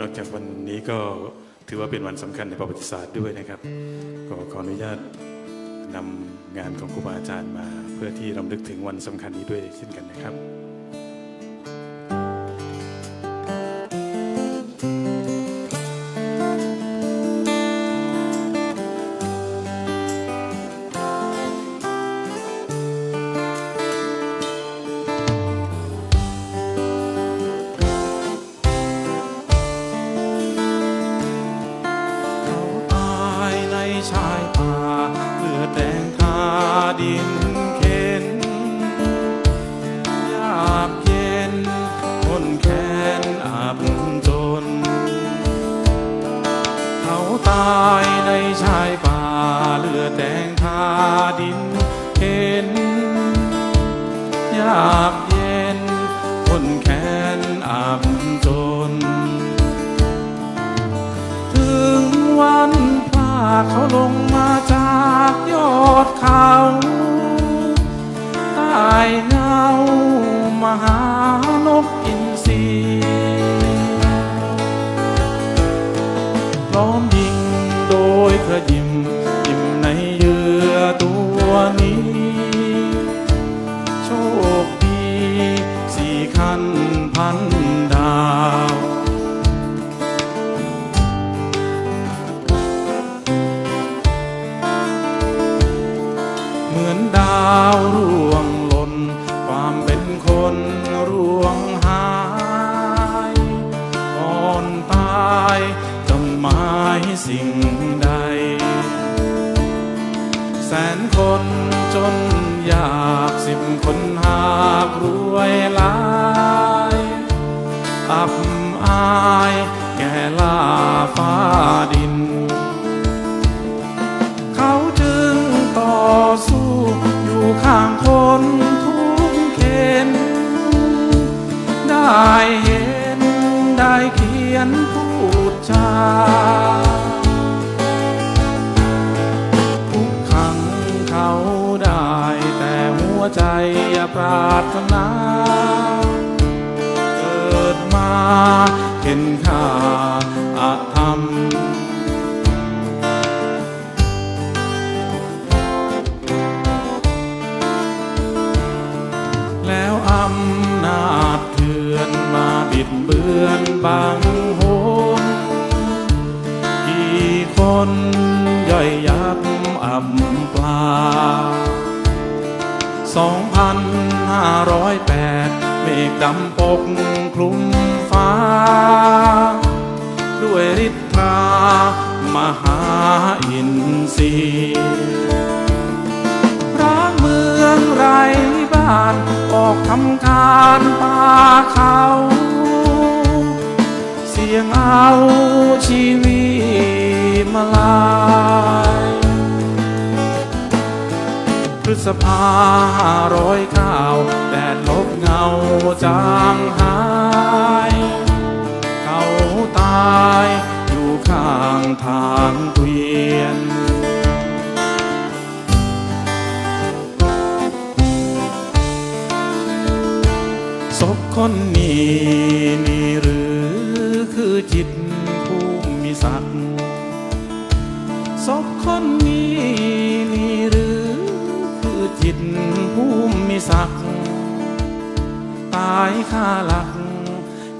นอกจากวันนี้ก็ถือว่าเป็นวันสำคัญในประวัติศาสตร์ด้วยนะครับ ก็ขออนุญาตนำงานของครูบาอาจารย์มา เพื่อที่รำลึกถึงวันสำคัญนี้ด้วยเช่นกันนะครับ คาดินเข็นยากเย็นคนแค้นอาบจน เขาตายในชายป่าเลือดแดงคาดินเข็นยากเย็นคนแค้นอาบจน ถึงวันพาเขาลงมาากยอดเขาใต้เงามหานกอินทรีล้อมยิงโดยกระยิมยิมในเยื่อตัวนี้ โชคดีสี่คันพันาวร่วงหล่นความเป็นคนร่วงหายก่อนตายจะหมายสิ่งใด แสนคนจนอยากสิบคนหากรวยหลายอับอายแก่ลาฟ้าดิน ข้างคนทุกเข็น ได้เห็น ได้เขียนพูดจาทุกครั้งเขาได้แต่หัวใจปรารถนา เกิดมาเห็นค่าอา บิดเบือนบางโหนกี่คนย่อยยับอับปลาสองพันห้าร้อยแปดเมฆดำปกคลุมฟ้า ด้วยฤทธามหาอินทรีร้างเมืองไรบ้านออกทำการป่าเขา สียงเอาชีวิตมาลายพฤษภาห้าร้อยเก้าแดดลบเงาจางหาย ศพคนนี้นี่หรือคือจิตผู้มีศักดิ์ศพคนนี้นี่หรือคือจิตผู้มีศักดิ์ตายค่าหลัก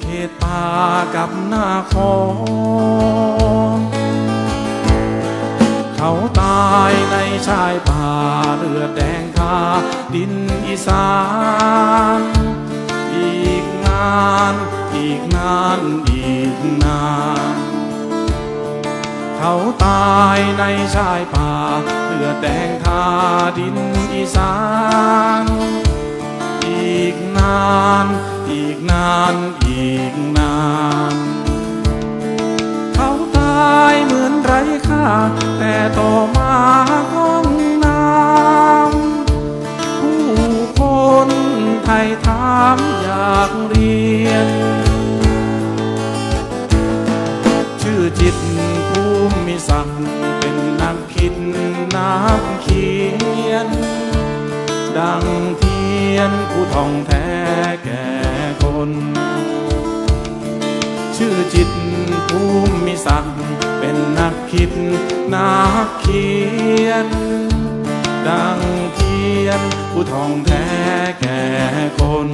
เขตป่ากับหน้าคองเขาตายในชายป่าเลือดแดงคาดินานอีกนานอีกนาน เขาตายในชายป่าเลือดแดงคาดินอีสาน อีกนาน อีกนานอีกนาน เขาตายเหมือนไร้ค่า แต่ต่อมาห้องน้ำผู้คนไทย จิตภูมิศักดิ์เป็นนักคิดนักเขียน ดังเทียนผู้ท่องแท้แก่คน ชื่อจิตภูมิศักดิ์เป็นนักคิดนักเขียน ดังเทียนผู้ทองแท้แก่คน